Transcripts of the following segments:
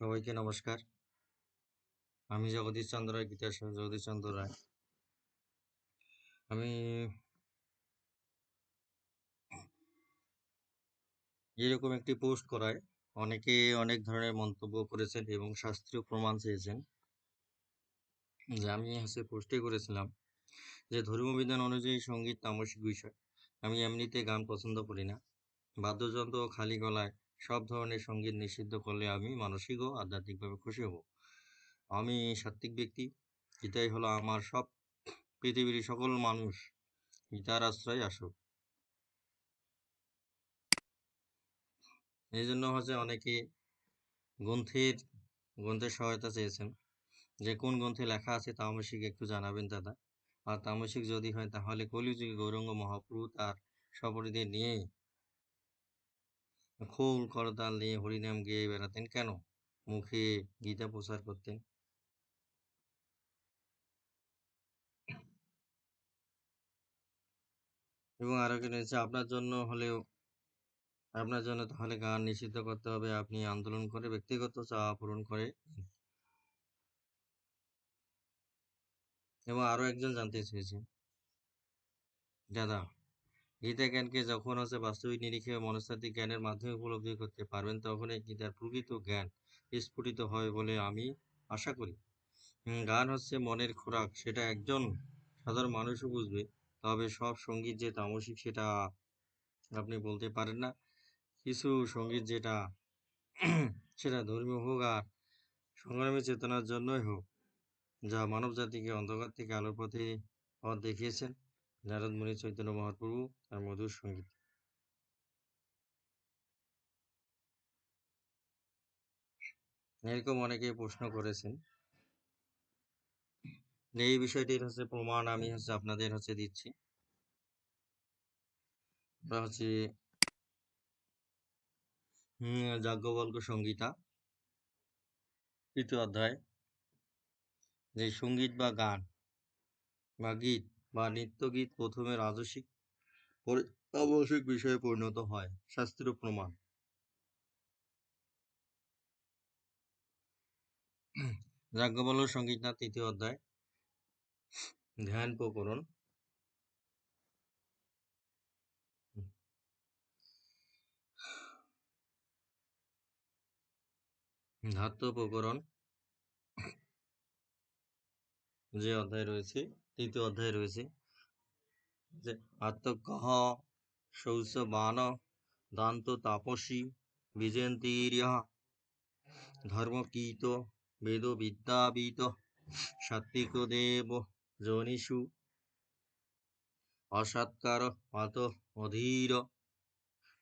সবাইকে নমস্কার। আমি জগদীশ চন্দ্র রায়, গীতা জগদীশ চন্দ্র রায়। আমি এরকম একটি পোস্ট করায়, অনেকে অনেক ধরনের মন্তব্য করেছেন এবং শাস্ত্রীয় প্রমাণ চেয়েছেন। যে আমি হচ্ছে পোস্টে করেছিলাম যে ধর্মবিধান অনুযায়ী সংগীত তামসিক বিষয়। আমি এমনিতে গান পছন্দ করি না। বাদ্যযন্ত্র ও খালি গলায় সব ধরনের সংগীত নিষিদ্ধ করলে আমি মানসিক ও আধ্যাত্মিকভাবে খুশি হব। আমি সাত্ত্বিক ব্যক্তি, এটাই হলো আমার সব পৃথিবীর সকল মানুষ গীতার আশ্রয় আসুক। এই জন্য হচ্ছে অনেকে গ্রন্থের গ্রন্থের সহায়তা চেয়েছেন। যে কোন গ্রন্থে লেখা আছে তামসিক একটু জানাবেন দাদা। আর তামসিক যদি হয় তাহলে কলিযুগে গৌরঙ্গ মহাপ্রভু তার সপরিদের নিয়ে খোল করতাল নিয়ে হরিনাম গেয়ে বেড়াতেন কেন? মুখে গীতা প্রচার করতেন। এবং আরও কি রয়েছে, আপনার জন্য হলেও, আপনার জন্য তাহলে গান নিষিদ্ধ করতে হবে। আপনি আন্দোলন করে, ব্যক্তিগত চাওয়া পূরণ করে। এবং আরও একজন জানতে চেয়েছে। দাদা, গীতা জ্ঞানকে যখন হচ্ছে বাস্তবিক নিরীক্ষে মনস্তাত্ত্বিক জ্ঞানের মাধ্যমে উপলব্ধি করতে পারবেন, তখনই গীতার প্রকৃত জ্ঞান স্ফুটিত হয় বলে আমি আশা করি। গান হচ্ছে মনের খোরাক, সেটা একজন সাধারণ মানুষও বুঝবে, তবে সব সংগীত যে তামসিক সেটা আপনি বলতে পারেন না। কিছু সংগীত যেটা, সেটা ধর্মীয় হোক আর সংগ্রামী চেতনার জন্যই হোক যা মানব জাতিকে অন্ধকার থেকে আলোর পথে পথ দেখিয়েছেন নারদ মুনি চৈতন্য মহাপ্রভু আর মধুর সংগীত। এরকম অনেকে প্রশ্ন করেছেন। এই বিষয়টির হচ্ছে প্রমাণ আমি হচ্ছে আপনাদের হচ্ছে দিচ্ছি। হচ্ছে যাজ্ঞবল্ক সংগীতা তৃতীয় অধ্যায়। যে সংগীত বা গান বা গীত বা নৃত্যগীত প্রথমে রাজসিক পরে আবশ্যিক বিষয়ে পরিণত হয়, শাস্ত্রীয় প্রমাণ। যাজ্ঞবল্ক সংগীত না তৃতীয় অধ্যায়, ধ্যান প্রকরণ। ধাত্য প্রকরণ। যে অধ্যায় রয়েছে, তৃতীয় অধ্যায় রয়েছে যে আত্মকহ শৌচ বান দান্ত তাপসী বিজয়ন্তীর্য ধর্মকীত বেদ বিদ্যাবিত সাত্বিক দেব জনিষু অসৎকার অত অধীর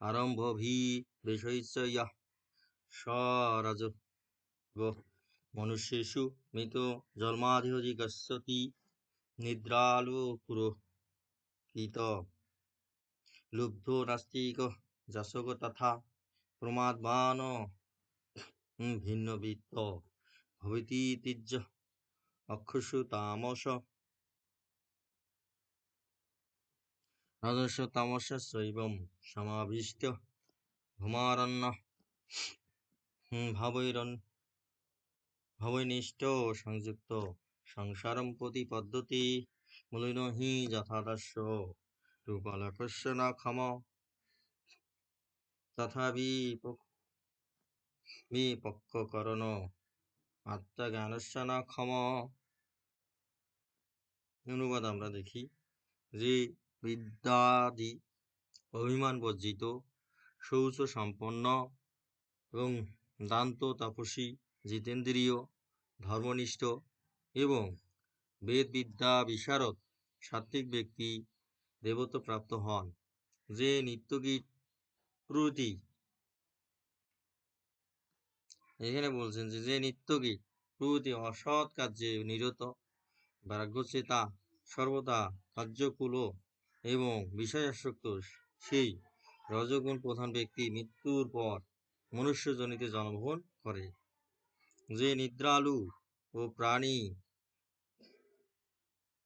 আরম্ভ ভি বিষয়চয় স্বরাজ মনুষ্যেষু মৃত জন্মাধিহজি গচ্ছতি নিদ্রালোকুরকিত লুব্ধ নাস্তিক যশক তথা প্রমাদমান ভিন্নবিত্ত ভবতি তির্য অক্ষসু তামস রজস তামস শৈবম সমাবিষ্ট ভূমারণ্য ভাবৈরন ভবৈনিষ্ঠ সংযুক্ত সংসারম প্রতিপদ্ধতি মূলিন হি যথাদর্শ। রূপালকস্য না ক্ষম। তথা বিপক্ষকরণ আত্মজ্ঞানস্য না ক্ষম। অনুবাদ আমরা দেখি যে বিদ্যাদি অভিমান বর্জিত, শৌচ সম্পন্ন এবং দান্ত তাপসী, জিতেন্দ্রীয় ধর্মনিষ্ঠ এবং বেদবিদ্যা বিশারদ সাত্ত্বিক ব্যক্তি দেবত্ব প্রাপ্ত হন, যে নিত্যগীত প্রতি এখানে বলছেন যে যে নিত্যগীত প্রতি অসৎ কার্যে নিরত, ভাগ্যচেতা, সর্বদা কার্যকুল এবং বিষয়াসক্ত, সেই রজগুণ প্রধান ব্যক্তি মৃত্যুর পর মনুষ্যজনিতে জন্মগ্রহণ করে। যে নিদ্রালু ও প্রাণী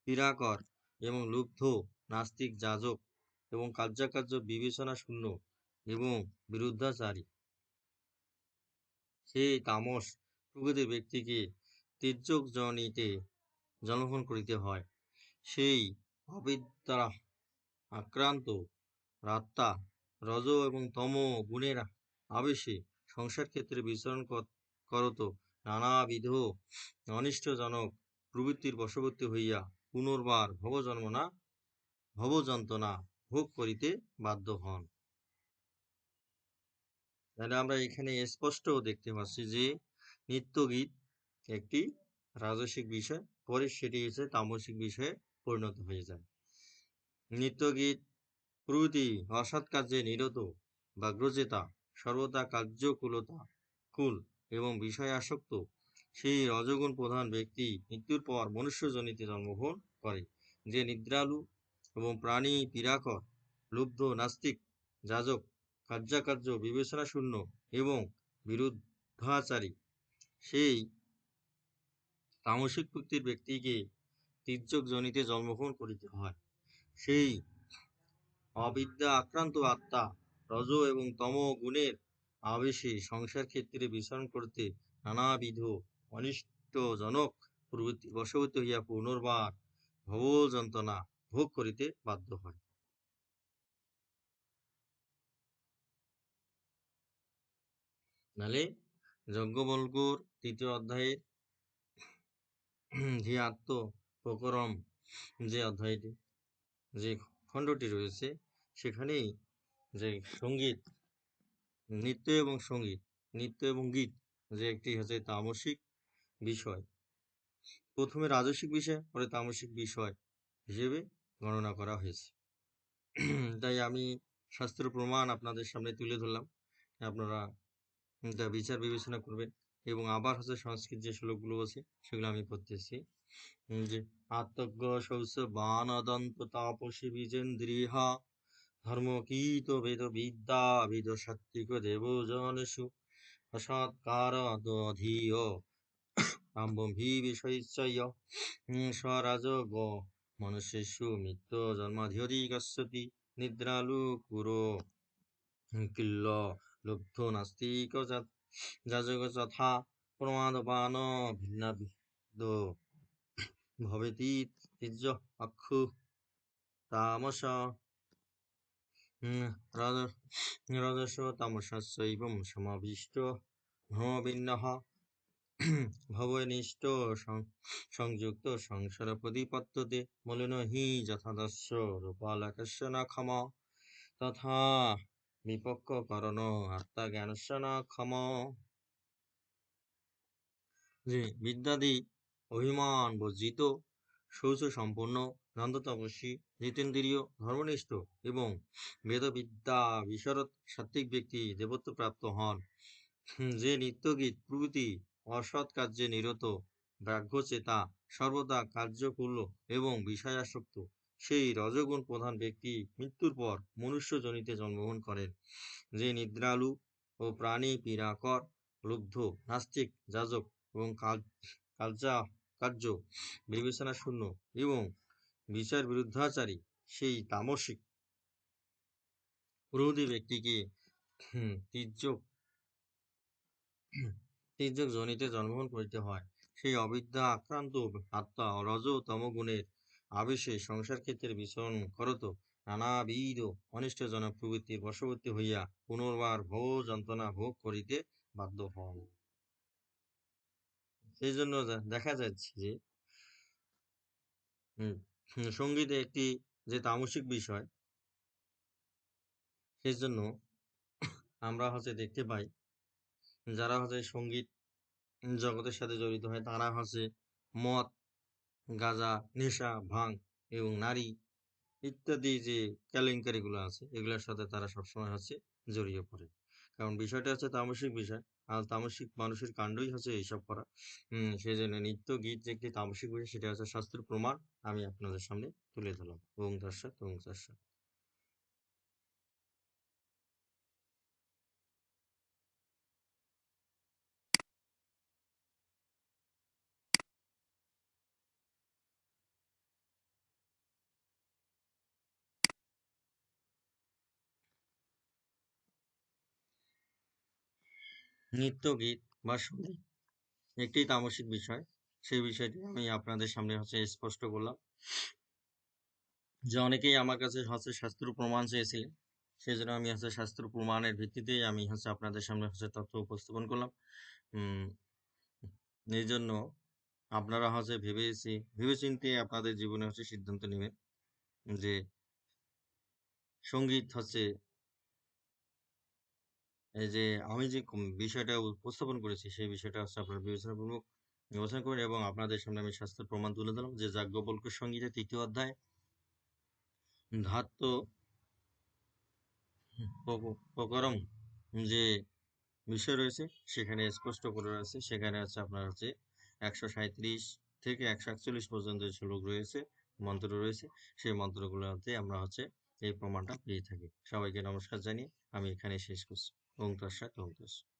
পীড়াকর এবং লুব্ধ, নাস্তিক, যাজক এবং কার্যাকার্য বিবেচনা শূন্য এবং বিরুদ্ধাচারী। সেই তামস প্রকৃতির ব্যক্তিকে তির্যক জনিতে জন্মগ্রহণ করিতে হয়। সেই অবিদ্যা আক্রান্ত রাত্তা রজ এবং তম গুণের আবেশে সংসার ক্ষেত্রে বিচরণ করত। নানাবিধ অনিষ্টজনক প্রবৃত্তির বশবর্তী হইয়া পুনর্বার ভবজন্মনা ভবযন্ত্রণা ভোগ করিতে বাধ্য হন। তাহলে আমরা এখানে স্পষ্ট দেখতে পাচ্ছি যে নৃত্যগীত একটি রাজসিক বিষয়, পরে সেটি এসে তামসিক বিষয়ে পরিণত হয়ে যায়। নৃত্যগীত প্রভৃতি অসৎ কার্যে নিরত বা গ্রজেতা, সর্বদা কার্যকুলতা কুল এবং বিষয় আসক্ত সেই রজগুণ প্রধান ব্যক্তি মৃত্যুর পর মনুষ্যজনিতে জন্মগ্রহণ করে, যে নিদ্রালু এবং প্রাণী পীড়াকর, লুব্ধ, নাস্তিক, যাজক, কার্যাকার্য বিবেচনা শূন্য এবং বিরুদ্ধাচারী, সেই তামসিক প্রকৃতির ব্যক্তিকে তির্যক জনিতে জন্মগ্রহণ করিতে হয়। সেই অবিদ্যা আক্রান্ত আত্মা, রজ এবং তম গুণের আবেশে সংসার ক্ষেত্রে বিচরণ করতে নানাবিধ অনিষ্টজনক প্রবৃত্তি বশবর্তী হইয়া পুনর্বার ভব যন্ত্রণা ভোগ করিতে বাধ্য হয়। নালে তৃতীয় অধ্যায়ের যে আত্ম প্রকরম যে অধ্যায়টি, যে খণ্ডটি রয়েছে, সেখানেই যে সংগীত নৃত্য এবং সংগীত। নৃত্য এবং গীত যে একটি হচ্ছে তামসিক বিষয়। প্রথমে রাজসিক বিষয়, পরে তামসিক বিষয় হিসেবে গণনা করা হয়েছে। তাই আমি শাস্ত্র প্রমাণ আপনাদের সামনে তুলে ধরলাম। আপনারা তা বিচার বিবেচনা করবেন এবং আবার হচ্ছে সংস্কৃত যে শ্লোকগুলো আছে, সেগুলো আমি পড়তেছি। যে, আত্মজ্ঞ শৌচ বানদন্ত তাপসী বিজেন্দ্রিহা ধর্মকীত বেদ বিদ্যা বিদ সাত্বিক দেবজনেষু অসৎকার দধীয় স্বরাজ গ মনুষ্যেষু মিত্র জন্মাধিকাশ্যতি নিদ্রালু কুরো। কিল্ল। লুব্ধ নাস্তিক যাজক যথা। ভবেতি অক্ষু। তামস রজস তামসস্যৈবং সমাবিষ্ট ভ্রমভিন্নः ভবনিষ্ঠ সংযুক্ত সংসার প্রতিপত্ততে মলিন হি যথাদস্য রূপালাকস্য ন ক্ষম তথা বিপক্ষ করণ আত্মা জ্ঞানস্য ন ক্ষম যে বিদ্যাদি অভিমান বর্জিত শৌচ সম্পন্ন নন্দ তপস্বী জিতেন্দ্রীয় ধর্মনিষ্ঠ এবং বেদবিদ্যা বিশরদ সাত্বিক ব্যক্তি দেবত্ব প্রাপ্ত হন যে নিত্যগীত, প্রভৃতি অসৎ কার্যে নিরত ব্যাঘ্যচেতা সর্বদা কার্যকুল এবং বিষয়াসক্ত, সেই রজগুণ প্রধান ব্যক্তি মৃত্যুর পর মনুষ্যজনিতে জন্মগ্রহণ করেন। যে নিদ্রালু ও প্রাণী পীড়াকর, লুব্ধ, নাস্তিক, যাজক এবং কার্য বিবেচনা শূন্য এবং বিচার বিরুদ্ধাচারী, সেই তামসিক। প্রভৃতি ব্যক্তিকে তির্যক তির্যক জনিতে জন্মগ্রহণ করিতে হয়। সেই অবিদ্যা, আক্রান্ত আত্মা রজ তমগুণের আবেশে সংসার ক্ষেত্রে বিচরণ করত। নানাবিধ অনিষ্টজনক প্রবৃত্তির বশবর্তী হইয়া পুনর্বার ভোগ যন্ত্রণা ভোগ করিতে বাধ্য হন। সেই জন্য দেখা যাচ্ছে যে সংগীত একটি যে তামসিক বিষয় সেই জন্য আমরা হচ্ছে দেখতে পাই, যারা হচ্ছে সংগীত জগতের সাথে জড়িত হয়, তারা হচ্ছে মদ, গাঁজা, নেশা, ভাং এবং নারী ইত্যাদি যে কেলেঙ্কারিগুলো আছে, এগুলোর সাথে তারা সবসময় হচ্ছে জড়িয়ে পড়ে। কারণ বিষয়টা হচ্ছে তামসিক বিষয়। আর তামসিক মানুষের কাণ্ডই হচ্ছে এইসব করা। সেই জন্য নিত্য গীত যে একটি তামসিক বিষয় সেটা হচ্ছে শাস্ত্র প্রমাণ। আমি আপনাদের সামনে তুলে ধরলাম। ওং দর্শক ওং দর্শক নৃত্য গীত বা সংগীত একটি তামসিক বিষয়। সেই বিষয়টি আমি আপনাদের সামনে হচ্ছে স্পষ্ট করলাম। যে অনেকেই আমার কাছে হচ্ছে শাস্ত্র প্রমাণ চেয়েছিলেন সেই জন্য আমি হচ্ছে শাস্ত্র প্রমাণের ভিত্তিতেই আমি হচ্ছে আপনাদের সামনে হচ্ছে তথ্য উপস্থাপন করলাম। এই জন্য আপনারা হচ্ছে ভেবেছি, ভেবেচিন্তে আপনাদের জীবনে হচ্ছে সিদ্ধান্ত নেবেন যে সংগীত হচ্ছে যে আমি যে বিষয়টা উপস্থাপন করেছি, সেই বিষয়টা হচ্ছে আপনারা বিবেচনাপূর্বক বিবেচনা করবেন এবং আপনাদের সামনে আমি শাস্ত্রের প্রমাণ তুলে দিলাম যে যাজ্ঞবল্ক সঙ্গীতের তৃতীয় অধ্যায় ধাত্য প্রকরম যে বিষয় রয়েছে, সেখানে স্পষ্ট করে রয়েছে সেখানে হচ্ছে আপনার হচ্ছে একশো সাঁইত্রিশ থেকে একশো একচল্লিশ পর্যন্ত শ্লোক রয়েছে, মন্ত্র রয়েছে, সেই মন্ত্রগুলোতে আমরা হচ্ছে এই প্রমাণটা পেয়ে থাকি। সবাইকে নমস্কার জানিয়ে আমি এখানে শেষ করছি। ওম তৎসাৎ ওম তৎসাৎ